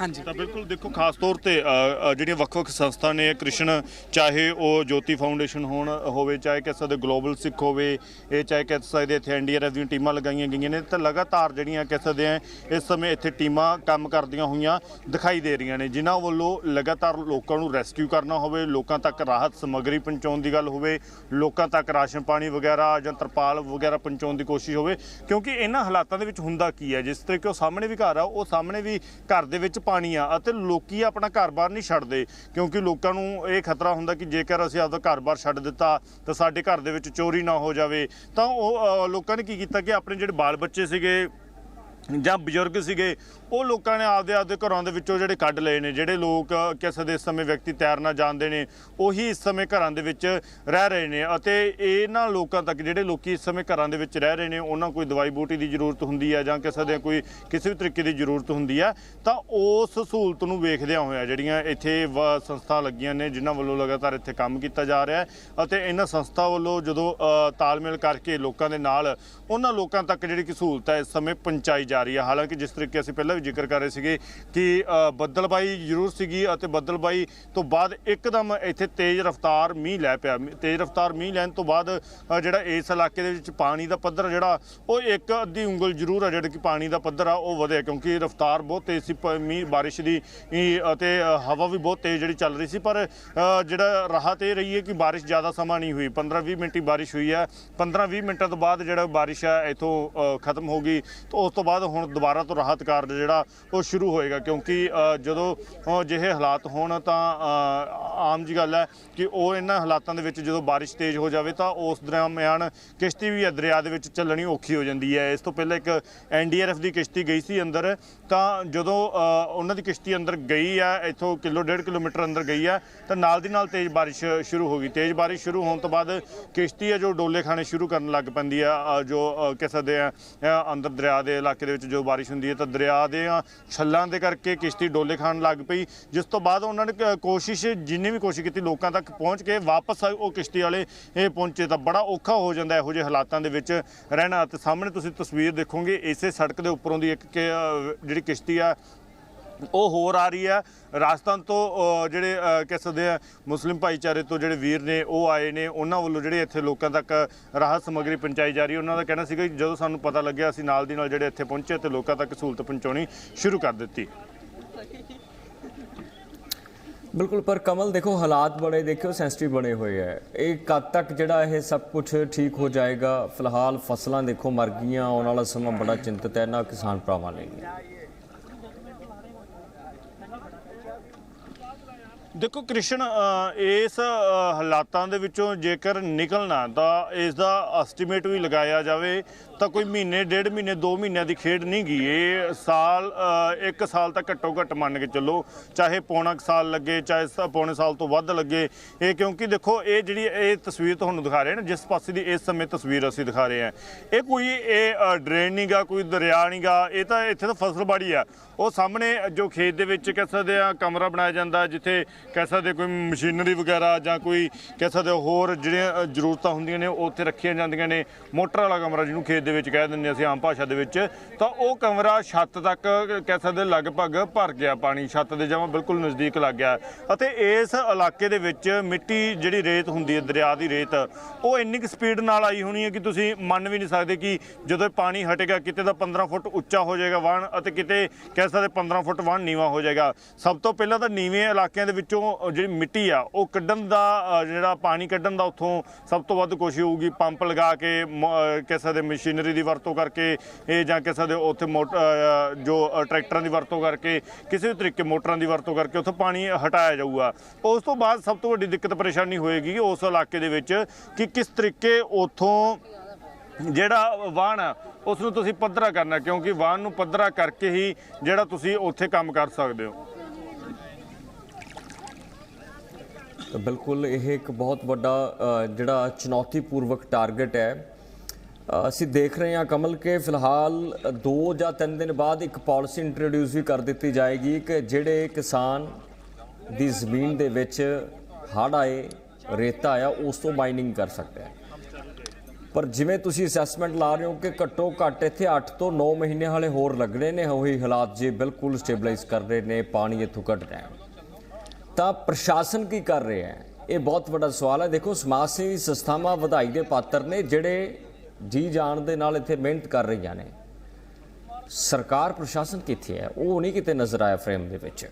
ਹਾਂਜੀ। ਤਾਂ ਬਿਲਕੁਲ ਦੇਖੋ ਖਾਸ ਤੌਰ ਤੇ ਅ, ਅ, ਜਿਹੜੀਆਂ ਵੱਖ-ਵੱਖ ਸੰਸਥਾ ਨੇ ਕ੍ਰਿਸ਼ਨ ਚਾਹੇ ਉਹ ਜੋਤੀ ਫਾਊਂਡੇਸ਼ਨ ਹੋਣ ਹੋਵੇ ਚਾਹੇ ਕਹਿ ਸਕਦੇ ਗਲੋਬਲ ਸਿੱਖ ਹੋਵੇ ਇਹ ਚਾਹੇ ਕਹਿ ਸਕਦੇ ਇੱਥੇ ਐਨਡੀਆਰਐਫ ਦੀਆਂ ਟੀਮਾਂ ਲਗਾਈਆਂ ਗਈਆਂ ਨੇ ਤਾਂ ਲਗਾਤਾਰ ਜਿਹੜੀਆਂ ਕਹਿ ਸਕਦੇ ਆ ਇਸ ਸਮੇਂ ਇੱਥੇ ਟੀਮਾਂ ਕੰਮ ਕਰਦੀਆਂ ਹੋਈਆਂ ਦਿਖਾਈ ਦੇ ਰਹੀਆਂ ਨੇ ਜਿਨ੍ਹਾਂ ਵੱਲੋਂ ਲਗਾਤਾਰ ਲੋਕਾਂ ਨੂੰ ਰੈਸਕਿਊ ਕਰਨਾ ਹੋਵੇ ਲੋਕਾਂ ਤੱਕ ਰਾਹਤ ਸਮੱਗਰੀ ਪਹੁੰਚਾਉਣ ਦੀ ਗੱਲ ਹੋਵੇ ਲੋਕਾਂ ਤੱਕ ਰਾਸ਼ਨ ਪਾਣੀ ਵਗੈਰਾ ਜਾਂ ਤਰਪਾਲ ਵਗੈਰਾ ਪਹੁੰਚਾਉਣ ਦੀ ਕੋਸ਼ਿਸ਼ ਹੋਵੇ ਕਿਉਂਕਿ ਇਹਨਾਂ ਹਾਲਾਤਾਂ ਦੇ ਵਿੱਚ ਹੁੰਦਾ ਕੀ ਹੈ ਜਿਸ ਤਰੀਕੇ ਉਹ ਸਾਹਮਣੇ ਵੀ ਘਰ ਆ ਉਹ ਸਾਹਮਣੇ ਵੀ ਘਰ ਦੇ ਵਿੱਚ ਪਾਣੀ ਆ ਅਤੇ ਲੋਕੀ ਆਪਣਾ ਘਰ-ਬਾਰ ਨਹੀਂ ਛੱਡਦੇ, ਕਿਉਂਕਿ ਲੋਕਾਂ ਨੂੰ ਇਹ ਖਤਰਾ ਹੁੰਦਾ ਕਿ ਜੇਕਰ ਅਸੀਂ ਆਪਦਾ ਘਰ-ਬਾਰ ਛੱਡ ਦਿੱਤਾ ਤਾਂ ਸਾਡੇ ਘਰ ਦੇ ਵਿੱਚ ਚੋਰੀ ਨਾ ਹੋ ਜਾਵੇ। ਤਾਂ ਉਹ ਲੋਕਾਂ ਨੇ ਕੀ ਕੀਤਾ ਕਿ ਆਪਣੇ ਜਿਹੜੇ ਬਾਲ ਬੱਚੇ ਸੀਗੇ ਜਾਂ ਬਜ਼ੁਰਗ ਸੀਗੇ ਉਹ ਲੋਕਾਂ ਨੇ ਆਪਦੇ ਆਪਦੇ ਘਰਾਂ ਦੇ ਵਿੱਚੋਂ ਜਿਹੜੇ ਕੱਢ ਲਏ ਨੇ, ਜਿਹੜੇ ਲੋਕ ਕਿਸੇ ਦੇ ਇਸ ਸਮੇਂ ਵਿਅਕਤੀ ਤੈਰਨਾ ਜਾਣਦੇ ਨੇ, ਉਹੀ ਇਸ ਸਮੇਂ ਘਰਾਂ ਦੇ ਵਿੱਚ ਰਹਿ ਰਹੇ ਨੇ ਅਤੇ ਇਹਨਾਂ ਲੋਕਾਂ ਤੱਕ ਜਿਹੜੇ ਲੋਕੀ ਇਸ ਸਮੇਂ ਘਰਾਂ ਦੇ ਵਿੱਚ ਰਹਿ ਰਹੇ ਨੇ, ਉਹਨਾਂ ਕੋਈ ਦਵਾਈ ਬੂਟੀ ਦੀ ਜ਼ਰੂਰਤ ਹੁੰਦੀ ਹੈ ਜਾਂ ਕਿਸੇ ਦੇ ਕੋਈ ਕਿਸੇ ਵੀ ਤਰੀਕੇ ਦੀ ਜ਼ਰੂਰਤ ਹੁੰਦੀ ਹੈ, ਤਾਂ ਉਸ ਸਹੂਲਤ ਨੂੰ ਵੇਖਦਿਆਂ ਹੋਇਆ ਜਿਹੜੀਆਂ ਇੱਥੇ ਵ- ਸੰਸਥਾ ਲੱਗੀਆਂ ਨੇ, ਜਿਨ੍ਹਾਂ ਵੱਲੋਂ ਲਗਾਤਾਰ ਇੱਥੇ ਕੰਮ ਕੀਤਾ ਜਾ ਰਿਹਾ ਹੈ ਅਤੇ ਇਹਨਾਂ ਸੰਸਥਾ ਵੱਲੋਂ ਜਦੋਂ ਤਾਲਮੇਲ ਕਰਕੇ ਲੋਕਾਂ ਦੇ ਨਾਲ ਉਹਨਾਂ ਲੋਕਾਂ ਤੱਕ ਜਿਹੜੀ ਕਿ ਸਹੂਲਤ ਹੈ, ਇਸ ਸਮੇਂ ਪਹੁੰਚਾਈ ਜਾ ਰਹੀ ਹੈ। ਹਾਲਾਂਕਿ ਜਿਸ ਤਰੀਕੇ ਅਸੀਂ ਪਹਿਲਾਂ ਵੀ ਜ਼ਿਕਰ ਕਰ ਰਹੇ ਸੀਗੇ ਕਿ ਬੱਦਲਬਾਈ ਜ਼ਰੂਰ ਸੀਗੀ ਅਤੇ ਬੱਦਲਬਾਈ ਤੋਂ ਬਾਅਦ ਇੱਕਦਮ ਇੱਥੇ ਤੇਜ਼ ਰਫ਼ਤਾਰ ਮੀਂਹ ਲੈ ਪਿਆ। ਤੇਜ਼ ਰਫ਼ਤਾਰ ਮੀਂਹ ਲੈਣ ਤੋਂ ਬਾਅਦ ਜਿਹੜਾ ਇਸ ਇਲਾਕੇ ਦੇ ਵਿੱਚ ਪਾਣੀ ਦਾ ਪੱਧਰ ਜਿਹੜਾ, ਉਹ ਇੱਕ ਅੱਧੀ ਉਂਗਲ ਜ਼ਰੂਰ ਆ ਜਿਹੜਾ ਕਿ ਪਾਣੀ ਦਾ ਪੱਧਰ ਆ, ਉਹ ਵਧਿਆ ਕਿਉਂਕਿ ਰਫ਼ਤਾਰ ਬਹੁਤ ਤੇਜ਼ ਸੀ, ਪ- ਮੀਂਹ, ਬਾਰਿਸ਼ ਦੀ ਅਤੇ ਹਵਾ ਵੀ ਬਹੁਤ ਤੇਜ਼ ਜਿਹੜੀ ਚੱਲ ਰਹੀ ਸੀ। ਪਰ ਜਿਹੜਾ ਰਾਹਤ ਇਹ ਰਹੀ ਹੈ ਕਿ ਬਾਰਿਸ਼ ਜ਼ਿਆਦਾ ਸਮਾਂ ਨਹੀਂ ਹੋਈ। 15-20 ਮਿੰਟ ਹੀ ਬਾਰਿਸ਼ ਹੋਈ ਹੈ। 15-20 ਮਿੰਟਾਂ ਤੋਂ ਬਾਅਦ ਜਿਹੜਾ ਬਾਰਿਸ਼ ਹੈ, ਇਥੋਂ ਖਤਮ ਹੋ ਗਈ। ਤਾਂ ਉਸ ਤੋਂ ਬਾਅਦ ਹੁਣ ਦੁਬਾਰਾ ਤੋਂ ਰਾਹਤ ਕਾਰਜ ਜਿਹੜਾ ਉਹ ਸ਼ੁਰੂ ਹੋਏਗਾ ਕਿਉਂਕਿ ਜਦੋਂ ਅ, ਜਿਹੇ ਹਾਲਾਤ ਹੋਣ ਤਾਂ ਆਮ ਜੀ ਗੱਲ ਹੈ ਕਿ ਉਹ ਇਹਨਾਂ ਹਾਲਾਤਾਂ ਦੇ ਵਿੱਚ ਜਦੋਂ ਬਾਰਿਸ਼ ਤੇਜ਼ ਹੋ ਜਾਵੇ ਤਾਂ ਉਸ ਦਰਮਿਆਨ ਕਿਸ਼ਤੀ ਵੀ ਹੈ ਦਰਿਆ ਦੇ ਵਿੱਚ ਚੱਲਣੀ ਔਖੀ ਹੋ ਜਾਂਦੀ ਹੈ। ਇਸ ਤੋਂ ਪਹਿਲਾਂ ਇੱਕ ਐਨਡੀਆਰਐਫ ਦੀ ਕਿਸ਼ਤੀ ਗਈ ਸੀ ਅੰਦਰ ਤਾਂ ਜਦੋਂ ਉਹਨਾਂ ਦੀ ਕਿਸ਼ਤੀ ਅੰਦਰ ਗਈ ਹੈ ਇੱਥੋਂ ਕਿਲੋ ਡੇਢ ਕਿਲੋਮੀਟਰ ਅੰਦਰ ਗਈ ਹੈ ਤਾਂ ਨਾਲ ਦੀ ਨਾਲ ਤੇਜ਼ ਬਾਰਿਸ਼ ਸ਼ੁਰੂ ਹੋ ਗਈ। ਤੇਜ਼ ਬਾਰਿਸ਼ ਸ਼ੁਰੂ ਹੋਣ ਤੋਂ ਬਾਅਦ ਕਿਸ਼ਤੀ ਹੈ ਜੋ ਡੋਲੇ ਖਾਣੇ ਸ਼ੁਰੂ ਕਰਨ ਲੱਗ ਪੈਂਦੀ ਹੈ ਜੋ ਕਹਿ ਸਕਦੇ ਆ ਅੰਦਰ ਦਰਿਆ ਦੇ ਇਲਾਕੇ ਦੇ ਵਿੱਚ ਜੋ ਬਾਰਿਸ਼ ਹੁੰਦੀ ਹੈ ਤਾਂ ਦਰਿਆ ਦੇ ਅ, ਛੱਲਾਂ ਦੇ ਕਰਕੇ ਕਿਸ਼ਤੀ ਡੋਲੇ ਖਾਣ ਲੱਗ ਪਈ। ਜਿਸ ਤੋਂ ਬਾਅਦ ਉਹਨਾਂ ਨੇ ਕੋਸ਼ਿਸ਼ ਜਿੰਨੀ ਵੀ ਕੋਸ਼ਿਸ਼ ਕੀਤੀ ਲੋਕਾਂ ਤੱਕ ਪਹੁੰਚ ਕੇ ਵਾਪਸ ਉਹ ਕਿਸ਼ਤੀ ਵਾਲੇ ਇਹ ਪਹੁੰਚੇ ਤਾਂ ਬੜਾ ਔਖਾ ਹੋ ਜਾਂਦਾ ਇਹੋ ਜਿਹੇ ਹਾਲਾਤਾਂ ਦੇ ਵਿੱਚ ਰਹਿਣਾ। ਤੇ ਸਾਹਮਣੇ ਤੁਸੀਂ ਤਸਵੀਰ ਦੇਖੋਗੇ ਇਸੇ ਸੜਕ ਦੇ ਉੱਪਰੋਂ ਦੀ ਇੱਕ ਜਿਹੜੀ ਕਿਸ਼ਤੀ ਆ ਉਹ ਹੋਰ ਆ ਰਹੀ ਹੈ ਰਾਜਸਥਾਨ ਤੋਂ ਜਿਹੜੇ ਕਹਿ ਸਕਦੇ ਆ, ਮੁਸਲਿਮ ਭਾਈਚਾਰੇ ਤੋਂ ਜਿਹੜੇ ਵੀਰ ਨੇ, ਉਹ ਆਏ ਨੇ, ਉਹਨਾਂ ਵੱਲੋਂ ਜਿਹੜੇ ਇੱਥੇ ਲੋਕਾਂ ਤੱਕ ਰਾਹਤ ਸਮੱਗਰੀ ਪਹੁੰਚਾਈ ਜਾ ਰਹੀ ਹੈ। ਉਹਨਾਂ ਦਾ ਕਹਿਣਾ ਸੀਗਾ ਕਿ ਜਦੋਂ ਸਾਨੂੰ ਪਤਾ ਲੱਗਿਆ, ਅਸੀਂ ਨਾਲ ਦੀ ਨਾਲ ਜਿਹੜੇ ਇੱਥੇ ਪਹੁੰਚੇ ਤੇ ਲੋਕਾਂ ਤੱਕ ਸਹੂਲਤ ਪਹੁੰਚਾਉਣੀ ਸ਼ੁਰੂ ਕਰ ਦਿੱਤੀ। ਬਿਲਕੁਲ, ਪਰ ਕਮਲ, ਦੇਖੋ, ਹਾਲਾਤ ਬੜੇ, ਦੇਖਿਓ ਸੈਂਸਿਟਿਵ ਬਣੇ ਹੋਏ ਹੈ। ਇਹ ਕਦ ਤੱਕ ਜਿਹੜਾ ਇਹ ਸਭ ਕੁਝ ਠੀਕ ਹੋ ਜਾਏਗਾ? ਫਿਲਹਾਲ ਫਸਲਾਂ ਦੇਖੋ ਮਰ ਗਈਆਂ, ਆਉਣ ਵਾਲਾ ਸਮਾਂ ਬੜਾ ਚਿੰਤਤ ਹੈ, ਨਾ ਕਿਸਾਨ ਭਰਾਵਾਂ ਲਈ। ਦੇਖੋ ਕ੍ਰਿਸ਼ਨ ਇਸ ਹਾਲਾਤਾਂ ਦੇ ਵਿੱਚੋਂ ਜੇਕਰ ਨਿਕਲਣਾ ਤਾਂ ਇਸ ਦਾ ਐਸਟੀਮੇਟ ਵੀ ਲਗਾਇਆ ਜਾਵੇ ਤਾਂ ਕੋਈ ਮਹੀਨੇ, ਡੇਢ ਮਹੀਨੇ 2 ਮਹੀਨਿਆਂ ਦੀ ਖੇਡ ਨਹੀਂ ਗਈ ਇਹ ਸਾਲ ਇੱਕ ਸਾਲ ਤਾਂ ਘੱਟੋ ਘੱਟ ਮੰਨ ਕੇ ਚੱਲੋ, ਚਾਹੇ ਪੌਣਾ ਕੁ ਸਾਲ ਲੱਗੇ, ਚਾਹੇ ਸ- ਪੌਣੇ ਸਾਲ ਤੋਂ ਵੱਧ ਲੱਗੇ। ਇਹ ਕਿਉਂਕਿ ਦੇਖੋ, ਇਹ ਜਿਹੜੀ ਇਹ ਤਸਵੀਰ ਤੁਹਾਨੂੰ ਦਿਖਾ ਰਹੇ ਨਾ, ਜਿਸ ਪਾਸੇ ਦੀ ਇਸ ਸਮੇਂ ਤਸਵੀਰ ਅਸੀਂ ਦਿਖਾ ਰਹੇ ਹਾਂ। ਇਹ ਕੋਈ, ਇਹ ਡਰੇਨ ਨਹੀਂਗਾ ਕੋਈ ਦਰਿਆ ਨਹੀਂਗਾ ਇਹ ਤਾਂ ਇੱਥੇ ਤਾਂ ਫਸਲਬਾੜੀ ਆ। ਉਹ ਸਾਹਮਣੇ ਜੋ ਖੇਤ ਦੇ ਵਿੱਚ ਕਹਿ ਸਕਦੇ ਆ ਕਮਰਾ ਬਣਾਇਆ ਜਾਂਦਾ, ਜਿੱਥੇ ਕਹਿ ਸਕਦੇ ਕੋਈ ਮਸ਼ੀਨਰੀ ਵਗੈਰਾ ਜਾਂ ਕੋਈ ਕਹਿ ਸਕਦੇ ਹੋਰ ਜਿਹੜੀਆਂ ਜ਼ਰੂਰਤਾਂ ਹੁੰਦੀਆਂ ਨੇ, ਉਹ ਉੱਥੇ ਰੱਖੀਆਂ ਜਾਂਦੀਆਂ ਨੇ। ਮੋਟਰ ਵਾਲਾ ਕਮਰਾ ਜਿਹਨੂੰ ਖੇਤ ਦੇ ਵਿੱਚ ਕਹਿ ਦਿੰਦੇ ਅਸੀਂ ਆਮ ਭਾਸ਼ਾ ਦੇ ਵਿੱਚ, ਤਾਂ ਉਹ ਕਮਰਾ ਛੱਤ ਤੱਕ ਕਹਿ ਸਕਦੇ ਲਗਭਗ ਭਰ ਗਿਆ ਪਾਣੀ, ਛੱਤ ਦੇ ਜਮਾਂ ਬਿਲਕੁਲ ਨਜ਼ਦੀਕ ਲੱਗ ਗਿਆ। ਅਤੇ ਇਸ ਇਲਾਕੇ ਦੇ ਵਿੱਚ ਮਿੱਟੀ ਜਿਹੜੀ ਰੇਤ ਹੁੰਦੀ ਹੈ, ਦਰਿਆ ਦੀ ਰੇਤ, ਉਹ ਇੰਨੀ ਕੁ ਸਪੀਡ ਨਾਲ ਆਈ ਹੋਣੀ ਹੈ ਕਿ ਤੁਸੀਂ ਮੰਨ ਵੀ ਨਹੀਂ ਸਕਦੇ ਕਿ ਜਦੋਂ ਇਹ ਪਾਣੀ ਹਟੇਗਾ, ਕਿਤੇ ਤਾਂ 15 ਫੁੱਟ ਉੱਚਾ ਹੋ ਜਾਏਗਾ ਵਾਹਣ ਅਤੇ ਕਿਤੇ ਕਹਿ ਸਕਦੇ 15 ਫੁੱਟ ਵਾਹਣ ਨੀਵਾ ਹੋ ਜਾਏਗਾ। ਸਭ ਤੋਂ ਪਹਿਲਾਂ ਤਾਂ ਨੀਵੇਂ ਇਲਾਕਿਆਂ ਦੇ ਵਿੱਚੋਂ ਅ, ਜਿਹੜੀ ਮਿੱਟੀ ਆ ਉਹ ਕੱਢਣ ਦਾ ਜਿਹੜਾ ਪਾਣੀ ਕੱਢਣ ਦਾ ਉੱਥੋਂ ਸਭ ਤੋਂ ਵੱਧ ਕੋਸ਼ਿਸ਼ ਹੋਊਗੀ ਪੰਪ ਲਗਾ ਕੇ ਮ- ਅ, ਕਹਿ ਮਸ਼ੀਨਰੀ ਦੀ ਵਰਤੋਂ ਕਰਕੇ ਇਹ ਜਾਂ ਕਿਸੇ ਦੇ ਉੱਥੇ ਮੋਟਰ ਜੋ ਟਰੈਕਟਰਾਂ ਦੀ ਵਰਤੋਂ ਕਰਕੇ ਕਿਸੇ ਵੀ ਤਰੀਕੇ ਮੋਟਰਾਂ ਦੀ ਵਰਤੋਂ ਕਰਕੇ ਉੱਥੋਂ ਪਾਣੀ ਹਟਾਇਆ ਜਾਊਗਾ। ਉਸ ਤੋਂ ਬਾਅਦ ਸਭ ਤੋਂ ਵੱਡੀ ਦਿੱਕਤ ਪਰੇਸ਼ਾਨੀ ਹੋਏਗੀ ਉਸ ਇਲਾਕੇ ਦੇ ਵਿੱਚ ਕਿ ਕਿਸ ਤਰੀਕੇ ਉੱਥੋਂ ਜਿਹੜਾ ਵਾਹਨ ਆ ਉਸ ਨੂੰ ਤੁਸੀਂ ਪੱਧਰਾ ਕਰਨਾ ਕਿਉਂਕਿ ਵਾਹਨ ਨੂੰ ਪੱਧਰਾ ਕਰਕੇ ਹੀ ਜਿਹੜਾ ਤੁਸੀਂ ਉੱਥੇ ਕੰਮ ਕਰ ਸਕਦੇ ਹੋ ਤਾਂ ਬਿਲਕੁਲ ਇਹ ਇੱਕ ਬਹੁਤ ਵੱਡਾ ਜਿਹੜਾ ਚੁਣੌਤੀਪੂਰਵਕ ਟਾਰਗੇਟ ਹੈ। ਅਸੀਂ ਦੇਖ ਰਹੇ ਹਾਂ ਕਮਲ ਕੇ ਫਿਲਹਾਲ 2 ਜਾਂ 3 ਦਿਨ ਬਾਅਦ ਇੱਕ ਪਾਲਿਸੀ ਇੰਟਰੋਡਿਊਸ ਵੀ ਕਰ ਦਿੱਤੀ ਜਾਏਗੀ ਕਿ ਜਿਹੜੇ ਕਿਸਾਨ ਦੀ ਜ਼ਮੀਨ ਦੇ ਵਿੱਚ ਹੜ੍ਹ ਆਏ, ਰੇਤਾ ਆਇਆ, ਉਸ ਤੋਂ ਮਾਈਨਿੰਗ ਕਰ ਸਕਦੇ ਆ। ਪਰ ਜਿਵੇਂ ਤੁਸੀਂ ਅਸੈਸਮੈਂਟ ਲਾ ਰਹੇ ਹੋ ਕਿ ਘੱਟੋ ਘੱਟ ਇੱਥੇ 8 ਤੋਂ 9 ਮਹੀਨੇ ਹਾਲੇ ਹੋਰ ਲੱਗਣੇ ਨੇ, ਉਹੀ ਹਾਲਾਤ ਜੇ ਬਿਲਕੁਲ ਸਟੇਬਲਾਈਜ਼ ਕਰ ਰਹੇ ਨੇ, ਪਾਣੀ ਇੱਥੋਂ ਘਟ ਰਿਹਾ ਹੈ ਤਾਂ ਪ੍ਰਸ਼ਾਸਨ ਕੀ ਕਰ ਰਿਹਾ ਹੈ? ਇਹ ਬਹੁਤ ਵੱਡਾ ਸਵਾਲ ਹੈ। ਦੇਖੋ, ਸਮਾਜ ਸੇਵੀ ਸੰਸਥਾਵਾਂ ਵਧਾਈ ਦੇ ਪਾਤਰ ਨੇ, ਜਿਹੜੇ ਜੀ ਜਾਣ ਦੇ ਨਾਲ ਇੱਥੇ ਮਿਹਨਤ ਕਰ ਰਹੀਆਂ ਨੇ। ਸਰਕਾਰ, ਪ੍ਰਸ਼ਾਸਨ ਕਿੱਥੇ ਹੈ? ਉਹ ਨਹੀਂ ਕਿਤੇ ਨਜ਼ਰ ਆਇਆ ਫਰੇਮ ਦੇ ਵਿੱਚ।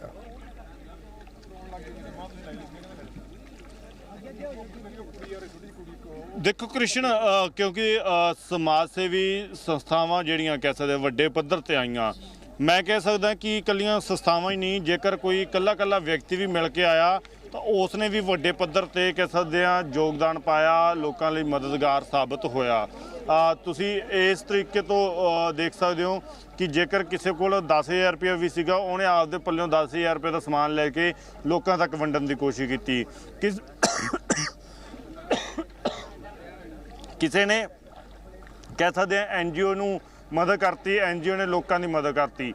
ਦੇਖੋ ਕ੍ਰਿਸ਼ਨ ਕਿਉਂਕਿ ਸਮਾਜ ਸੇਵੀ ਸੰਸਥਾਵਾਂ ਜਿਹੜੀਆਂ ਕਹਿ ਸਕਦੇ ਵੱਡੇ ਪੱਧਰ ਤੇ ਆਈਆਂ ਮੈਂ ਕਹਿ ਸਕਦਾ ਕਿ ਇਕੱਲੀਆਂ ਸੰਸਥਾਵਾਂ ਹੀ ਨਹੀਂ, ਜੇਕਰ ਕੋਈ ਇਕੱਲਾ ਇਕੱਲਾ ਵਿਅਕਤੀ ਵੀ ਮਿਲ ਕੇ ਆਇਆ, ਤਾਂ ਉਸ ਨੇ ਵੀ ਵੱਡੇ ਪੱਧਰ ਤੇ ਕਹਿ ਸਕਦੇ ਆ ਯੋਗਦਾਨ ਪਾਇਆ, ਲੋਕਾਂ ਲਈ ਮਦਦਗਾਰ ਸਾਬਤ ਹੋਇਆ। ਤੁਸੀਂ ਇਸ ਤਰੀਕੇ ਤੋਂ ਦੇਖ ਸਕਦੇ ਹੋ ਕਿ ਜੇਕਰ ਕਿਸੇ ਕੋਲ 10000 ਰੁਪਏ ਵੀ ਸੀਗਾ, ਉਹਨੇ ਆਪਦੇ ਪੱਲਿਓਂ 10000 ਰੁਪਏ ਦਾ ਸਮਾਨ ਲੈ ਕੇ ਲੋਕਾਂ ਤੱਕ ਵੰਡਣ ਦੀ ਕੋਸ਼ਿਸ਼ ਕੀਤੀ। ਕਿਸ (coughs) ਕਿਸੇ ਨੇ ਕਹਿ ਸਕਦੇ ਆ ਐਨਜੀਓ ਨੂੰ ਮਦਦ ਕਰਤੀ ਐਨਜੀਓ ਨੇ ਲੋਕਾਂ ਦੀ ਮਦਦ ਕਰਤੀ।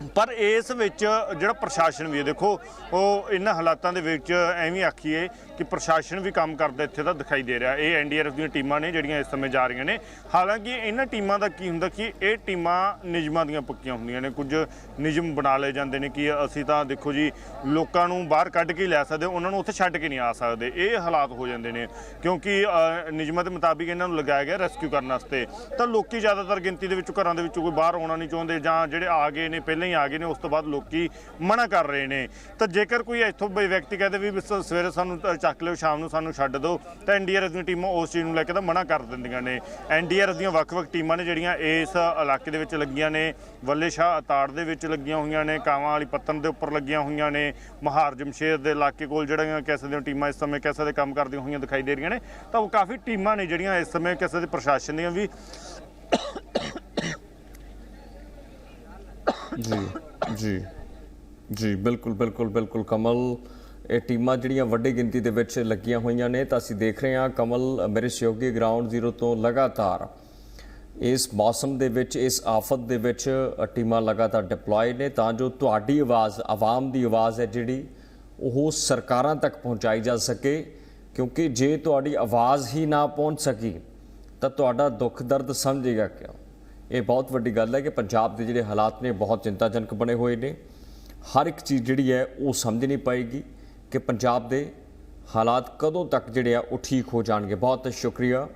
ਪਰ ਇਸ ਵਿੱਚ ਜਿਹੜਾ ਪ੍ਰਸ਼ਾਸਨ ਵੀ ਹੈ, ਦੇਖੋ, ਉਹ ਇਹਨਾਂ ਹਾਲਾਤਾਂ ਦੇ ਵਿੱਚ ਐਵੇਂ ਆਖੀਏ ਕਿ ਪ੍ਰਸ਼ਾਸਨ ਵੀ ਕੰਮ ਕਰਦਾ ਇੱਥੇ ਦਾ ਦਿਖਾਈ ਦੇ ਰਿਹਾ। ਇਹ ਐਨਡੀਆਰਐਫ ਦੀਆਂ ਟੀਮਾਂ ਨੇ ਜਿਹੜੀਆਂ ਇਸ ਸਮੇਂ ਜਾ ਰਹੀਆਂ ਨੇ। ਹਾਲਾਂਕਿ ਇਹਨਾਂ ਟੀਮਾਂ ਦਾ ਕੀ ਹੁੰਦਾ ਕਿ ਇਹ ਟੀਮਾਂ ਨਿਯਮਾਂ ਦੀਆਂ ਪੱਕੀਆਂ ਹੁੰਦੀਆਂ ਨੇ। ਕੁਝ ਨਿਯਮ ਬਣਾ ਲਏ ਜਾਂਦੇ ਨੇ ਕਿ ਅਸੀਂ ਤਾਂ ਦੇਖੋ ਜੀ, ਲੋਕਾਂ ਨੂੰ ਬਾਹਰ ਕੱਢ ਕੇ ਹੀ ਲੈ ਸਕਦੇ, ਉਹਨਾਂ ਨੂੰ ਉੱਥੇ ਛੱਡ ਕੇ ਨਹੀਂ ਆ ਸਕਦੇ। ਇਹ ਹਾਲਾਤ ਹੋ ਜਾਂਦੇ ਨੇ ਕਿਉਂਕਿ ਨਿਯਮਾਂ ਦੇ ਮੁਤਾਬਿਕ ਇਹਨਾਂ ਨੂੰ ਲਗਾਇਆ ਗਿਆ ਰੈਸਕਿਊ ਕਰਨ ਵਾਸਤੇ। ਤਾਂ ਲੋਕੀ ਜ਼ਿਆਦਾਤਰ ਗਿਣਤੀ ਦੇ ਵਿੱਚੋਂ ਘਰਾਂ ਦੇ ਵਿੱਚੋਂ ਕੋਈ ਬਾਹਰ ਆਉਣਾ ਨਹੀਂ ਚਾਹੁੰਦੇ ਜਾਂ ਜਿਹੜੇ ਆ ਗਏ ਨੇ, ਪਹਿਲਾਂ ਹੀ ਆ ਗਏ ਨੇ, ਉਸ ਤੋਂ ਬਾਅਦ ਲੋਕੀ ਮਨਾ ਕਰ ਰਹੇ ਨੇ। ਤਾਂ ਜੇਕਰ ਕੋਈ ਇੱਥੋਂ ਬਈ ਵਿਅਕਤੀ ਕਹਦੇ ਵੀ ਸਵੇਰੇ ਸਾਨੂੰ ਚੱਕ ਲਿਓ, ਸ਼ਾਮ ਨੂੰ ਸਾਨੂੰ ਛੱਡ ਦਿਓ, ਤਾਂ ਐਨਡੀਆਰਐਫ ਦੀਆਂ ਟੀਮਾਂ ਉਸ ਚੀਜ਼ ਨੂੰ ਲੈ ਕੇ ਤਾਂ ਮਨਾ ਕਰ ਦਿੰਦੀਆਂ ਨੇ। ਐਨਡੀਆਰਐਫ ਦੀਆਂ ਵੱਖ-ਵੱਖ ਟੀਮਾਂ ਨੇ ਜਿਹੜੀਆਂ ਇਸ ਇਲਾਕੇ ਦੇ ਵਿੱਚ ਲੱਗੀਆਂ ਨੇ। ਵੱਲੇ ਸ਼ਾਹ ਅਤਾੜ ਦੇ ਵਿੱਚ ਲੱਗੀਆਂ ਹੋਈਆਂ ਨੇ, ਕਾਵਾਂ ਵਾਲੀ ਪੱਤਨ ਦੇ ਉੱਪਰ ਲੱਗੀਆਂ ਹੋਈਆਂ ਨੇ। ਮਹਾਰ ਜਮਸ਼ੇਰ ਦੇ ਇਲਾਕੇ ਕੋਲ ਜਿਹੜੀਆਂ ਕਹਿ ਸਕਦੇ ਟੀਮਾਂ ਇਸ ਸਮੇਂ ਕਹਿ ਸਕਦੇ ਕੰਮ ਕਰਦੀਆਂ ਹੋਈਆਂ ਦਿਖਾਈ ਦੇ ਰਹੀਆਂ ਨੇ। ਤਾਂ ਉਹ ਕਾਫੀ ਟੀਮਾਂ ਨੇ ਜਿਹੜੀਆਂ ਇਸ ਸਮੇਂ ਕਿਸੇ ਦੇ ਪ੍ਰਸ਼ਾਸਨ ਦੀਆਂ ਵੀ ਜੀ ਜੀ ਜੀ, ਬਿਲਕੁਲ ਬਿਲਕੁਲ ਬਿਲਕੁਲ ਕਮਲ, ਇਹ ਟੀਮਾਂ ਜਿਹੜੀਆਂ ਵੱਡੀ ਗਿਣਤੀ ਦੇ ਵਿੱਚ ਲੱਗੀਆਂ ਹੋਈਆਂ ਨੇ ਤਾਂ ਅਸੀਂ ਦੇਖ ਰਹੇ ਹਾਂ ਕਮਲ ਮੇਰੇ ਸਹਿਯੋਗੀ ਗਰਾਊਂਡ ਜ਼ੀਰੋ ਤੋਂ ਲਗਾਤਾਰ ਇਸ ਮੌਸਮ ਦੇ ਵਿੱਚ, ਇਸ ਆਫਤ ਦੇ ਵਿੱਚ ਟੀਮਾਂ ਲਗਾਤਾਰ ਡਿਪਲੋਏ ਨੇ ਤਾਂ ਜੋ ਤੁਹਾਡੀ ਆਵਾਜ਼, ਆਵਾਮ ਦੀ ਆਵਾਜ਼ ਹੈ ਜਿਹੜੀ, ਉਹ ਸਰਕਾਰਾਂ ਤੱਕ ਪਹੁੰਚਾਈ ਜਾ ਸਕੇ, ਕਿਉਂਕਿ ਜੇ ਤੁਹਾਡੀ ਆਵਾਜ਼ ਹੀ ਨਾ ਪਹੁੰਚ ਸਕੀ, ਤਾਂ ਤੁਹਾਡਾ ਦੁੱਖ ਦਰਦ ਸਮਝੇਗਾ ਕਿਉਂ? ਇਹ ਬਹੁਤ ਵੱਡੀ ਗੱਲ ਹੈ ਕਿ ਪੰਜਾਬ ਦੇ ਜਿਹੜੇ ਹਾਲਾਤ ਨੇ ਬਹੁਤ ਚਿੰਤਾਜਨਕ ਬਣੇ ਹੋਏ ਨੇ। ਹਰ ਇੱਕ ਚੀਜ਼ ਜਿਹੜੀ ਹੈ ਉਹ ਸਮਝ ਨਹੀਂ ਪਾਏਗੀ ਕਿ ਪੰਜਾਬ ਦੇ ਹਾਲਾਤ ਕਦੋਂ ਤੱਕ ਜਿਹੜੇ ਆ ਉਹ ਠੀਕ ਹੋ ਜਾਣਗੇ। ਬਹੁਤ ਸ਼ੁਕਰੀਆ।